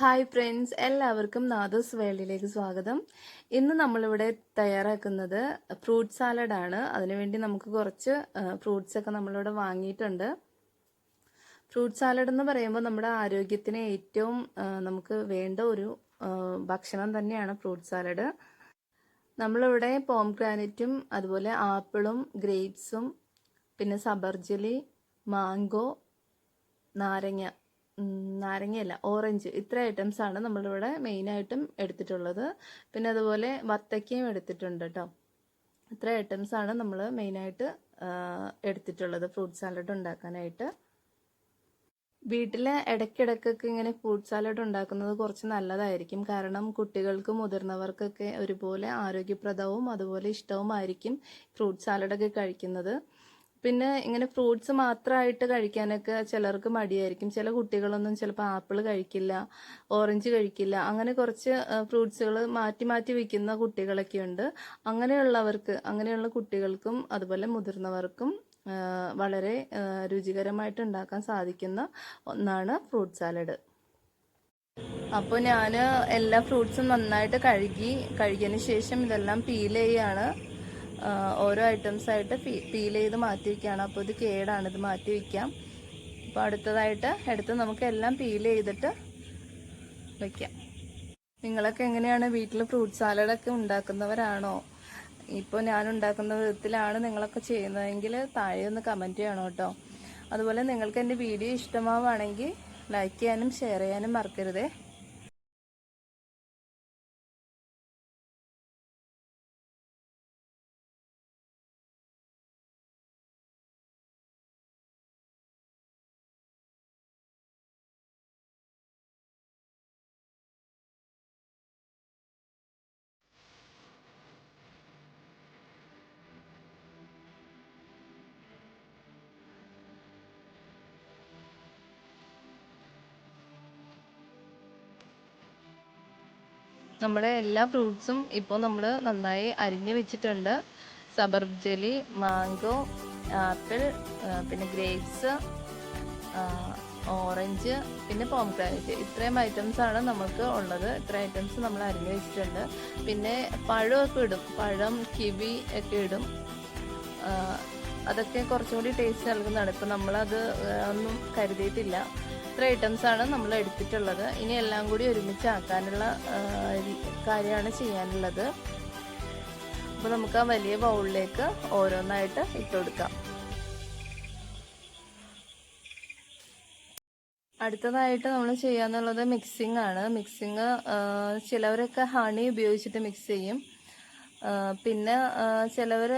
Hi friends എല്ലാവർക്കും നാദോസ് വേൾഡിലേക്ക് സ്വാഗതം. ഇന്ന് നമ്മളിവിടെ തയ്യാറാക്കുന്നത് ഫ്രൂട്ട് സാലഡാണ് അതിനുവേണ്ടി നമുക്ക് കുറച്ച് ഫ്രൂട്ട്സ് ഒക്കെ നമ്മളിവിടെ വാങ്ങിയിട്ടുണ്ട്. ഫ്രൂട്ട് സാലഡ് എന്ന് പറയുമ്പോൾ നമ്മുടെ ആരോഗ്യത്തിന് ഏറ്റവും നമുക്ക് വേണ്ട ഒരു ഭക്ഷണം തന്നെയാണ് ഫ്രൂട്ട് സാലഡ് നമ്മളിവിടെ പോംഗ്രാനറ്റും അതുപോലെ ആപ്പിളും ഗ്രേപ്സും പിന്നെ സബർജലി മാംഗോ നാരങ്ങ നാരങ്ങയല്ല ഓറഞ്ച് ഇത്ര ഐറ്റംസ് ആണ് നമ്മളിവിടെ മെയിനായിട്ടും എടുത്തിട്ടുള്ളത്. പിന്നെ അതുപോലെ വത്തക്കയും എടുത്തിട്ടുണ്ട് കേട്ടോ ഇത്ര ഐറ്റംസ് ആണ് നമ്മൾ മെയിനായിട്ട് എടുത്തിട്ടുള്ളത് ഫ്രൂട്ട് സാലഡ് ഉണ്ടാക്കാനായിട്ട്. വീട്ടിൽ ഇടയ്ക്കിടയ്ക്കൊക്കെ ഇങ്ങനെ ഫ്രൂട്ട് സാലഡ് ഉണ്ടാക്കുന്നത് കുറച്ച് നല്ലതായിരിക്കും. കാരണം കുട്ടികൾക്കും മുതിർന്നവർക്കൊക്കെ ഒരുപോലെ ആരോഗ്യപ്രദവും അതുപോലെ ഇഷ്ടവുമായിരിക്കും ഫ്രൂട്ട് സാലഡൊക്കെ കഴിക്കുന്നത്. പിന്നെ ഇങ്ങനെ ഫ്രൂട്ട്സ് മാത്രമായിട്ട് കഴിക്കാനൊക്കെ ചിലർക്ക് മടിയായിരിക്കും. ചില കുട്ടികളൊന്നും ചിലപ്പോൾ ആപ്പിൾ കഴിക്കില്ല ഓറഞ്ച് കഴിക്കില്ല അങ്ങനെ കുറച്ച് ഫ്രൂട്ട്സുകൾ മാറ്റി മാറ്റി വയ്ക്കുന്ന കുട്ടികളൊക്കെ ഉണ്ട് അങ്ങനെയുള്ളവർക്ക് അങ്ങനെയുള്ള കുട്ടികൾക്കും അതുപോലെ മുതിർന്നവർക്കും വളരെ രുചികരമായിട്ട് ഉണ്ടാക്കാൻ സാധിക്കുന്ന ഒന്നാണ് ഫ്രൂട്ട് സാലഡ്. അപ്പോൾ ഞാൻ എല്ലാ ഫ്രൂട്ട്സും നന്നായിട്ട് കഴുകി കഴുകിയതിന് ശേഷം ഇതെല്ലാം പീൽ ചെയ്യാണ്. ഓരോ ഐറ്റംസ് ആയിട്ട് പീൽ ചെയ്ത് മാറ്റി വയ്ക്കുകയാണ് അപ്പോൾ ഇത് കേടാണ് ഇത് മാറ്റി വയ്ക്കാം അപ്പോൾ അടുത്തതായിട്ട് എടുത്ത് നമുക്ക് എല്ലാം പീൽ ചെയ്തിട്ട് വയ്ക്കാം നിങ്ങളൊക്കെ എങ്ങനെയാണ് വീട്ടിൽ ഫ്രൂട്ട് സാലഡൊക്കെ ഉണ്ടാക്കുന്നവരാണോ? ഇപ്പോൾ ഞാൻ ഉണ്ടാക്കുന്ന വിധത്തിലാണ് നിങ്ങളൊക്കെ ചെയ്യുന്നതെങ്കിൽ താഴെ ഒന്ന് കമന്റ് ചെയ്യണം കേട്ടോ. അതുപോലെ നിങ്ങൾക്ക് എന്റെ വീഡിയോ ഇഷ്ടമാവുകയാണെങ്കിൽ ലൈക്ക് ചെയ്യാനും ഷെയർ ചെയ്യാനും മറക്കരുതേ. നമ്മുടെ എല്ലാ ഫ്രൂട്ട്സും ഇപ്പോൾ നമ്മൾ നന്നായി അരിഞ്ഞു വെച്ചിട്ടുണ്ട്. സബർജലി മാംഗോ ആപ്പിൾ പിന്നെ ഗ്രേപ്സ് ഓറഞ്ച് പിന്നെ പോംഗ്രാനൈറ്റ് ഇത്രയും ഐറ്റംസ് ആണ് നമുക്ക് ഉള്ളത്. ഇത്ര ഐറ്റംസ് നമ്മൾ അരിഞ്ഞു വെച്ചിട്ടുണ്ട്. പിന്നെ പഴമൊക്കെ ഇടും. പഴം കിവി ഒക്കെ ഇടും. അതൊക്കെ കുറച്ചും കൂടി ടേസ്റ്റ് നൽകുന്നതാണ്. ഇപ്പം നമ്മളത് ഒന്നും കരുതിയിട്ടില്ല. ഇത്ര ഐറ്റംസ് ആണ് നമ്മൾ എടുത്തിട്ടുള്ളത്. ഇനി എല്ലാം കൂടി ഒരുമിച്ച് ആക്കാനുള്ള കാര്യമാണ് ചെയ്യാനുള്ളത്. അപ്പോൾ നമുക്ക് ആ വലിയ ബൗളിലേക്ക് ഓരോന്നായിട്ട് ഇട്ട് കൊടുക്കാം. അടുത്തതായിട്ട് നമ്മൾ ചെയ്യാന്നുള്ളത് മിക്സിംഗ് ആണ്. മിക്സിങ് ചിലവരൊക്കെ ഹണി ഉപയോഗിച്ചിട്ട് മിക്സ് ചെയ്യും. പിന്നെ ചിലവർ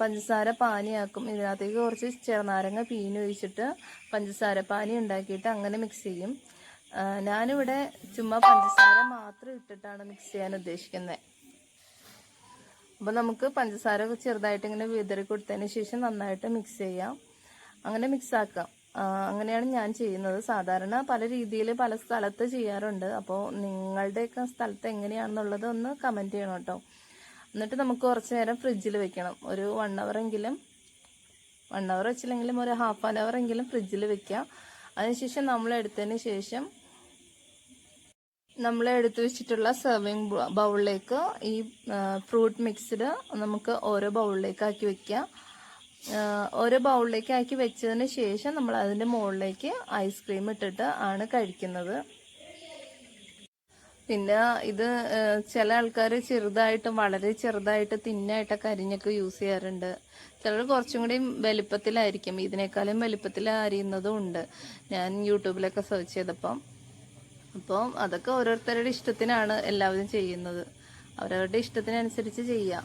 പഞ്ചസാര പാനിയാക്കും. ഇതിനകത്തേക്ക് കുറച്ച് ചെറുനാരങ്ങ പീഞ്ഞൊഴിച്ചിട്ട് പഞ്ചസാര പാനി ഉണ്ടാക്കിയിട്ട് അങ്ങനെ മിക്സ് ചെയ്യും. ഞാനിവിടെ ചുമ്മാ പഞ്ചസാര മാത്രം ഇട്ടിട്ടാണ് മിക്സ് ചെയ്യാൻ ഉദ്ദേശിക്കുന്നത് അപ്പോൾ നമുക്ക് പഞ്ചസാര ചെറുതായിട്ട് ഇങ്ങനെ വിതറി കൊടുത്തതിന് ശേഷം നന്നായിട്ട് മിക്സ് ചെയ്യാം. അങ്ങനെ മിക്സ് ആക്കാം. അങ്ങനെയാണ് ഞാൻ ചെയ്യുന്നത്. സാധാരണ പല രീതിയിൽ പല സ്ഥലത്ത് ചെയ്യാറുണ്ട്. അപ്പോൾ നിങ്ങളുടെയൊക്കെ സ്ഥലത്ത് എങ്ങനെയാണെന്നുള്ളത് ഒന്ന് കമന്റ് ചെയ്യണം കേട്ടോ. എന്നിട്ട് നമുക്ക് കുറച്ച് നേരം ഫ്രിഡ്ജിൽ വെക്കണം. ഒരു വൺ എങ്കിലും വൺ അവർ വെച്ചില്ലെങ്കിലും ഒരു ഹാഫ് ആൻ അവർ എങ്കിലും ഫ്രിഡ്ജിൽ വെക്കാം അതിനുശേഷം നമ്മൾ എടുത്തതിന് ശേഷം നമ്മൾ എടുത്തു വെച്ചിട്ടുള്ള സെർവിങ് ബൗളിലേക്ക് ഈ ഫ്രൂട്ട് മിക്സ്ഡ് നമുക്ക് ഓരോ ബൗളിലേക്ക് ആക്കി വെക്കാം ഓരോ ബൗളിലേക്ക് ആക്കി വെച്ചതിന് ശേഷം നമ്മൾ അതിന്റെ മുകളിലേക്ക് ഐസ്ക്രീം ഇട്ടിട്ട് ആണ് കഴിക്കുന്നത്. പിന്നെ ഇത് ചില ആൾക്കാർ ചെറുതായിട്ട് വളരെ ചെറുതായിട്ട് തിന്നായിട്ടൊക്കെ അരിഞ്ഞൊക്കെ യൂസ് ചെയ്യാറുണ്ട്. ചിലർ കുറച്ചും കൂടി വലിപ്പത്തിലായിരിക്കും. ഇതിനേക്കാളും വലിപ്പത്തിൽ അരിയുന്നതും ഉണ്ട്. ഞാൻ യൂട്യൂബിലൊക്കെ സെർച്ച് ചെയ്തപ്പം. അപ്പം അതൊക്കെ ഓരോരുത്തരുടെ ഇഷ്ടത്തിനാണ് എല്ലാവരും ചെയ്യുന്നത്. അവരവരുടെ ഇഷ്ടത്തിനനുസരിച്ച് ചെയ്യാം.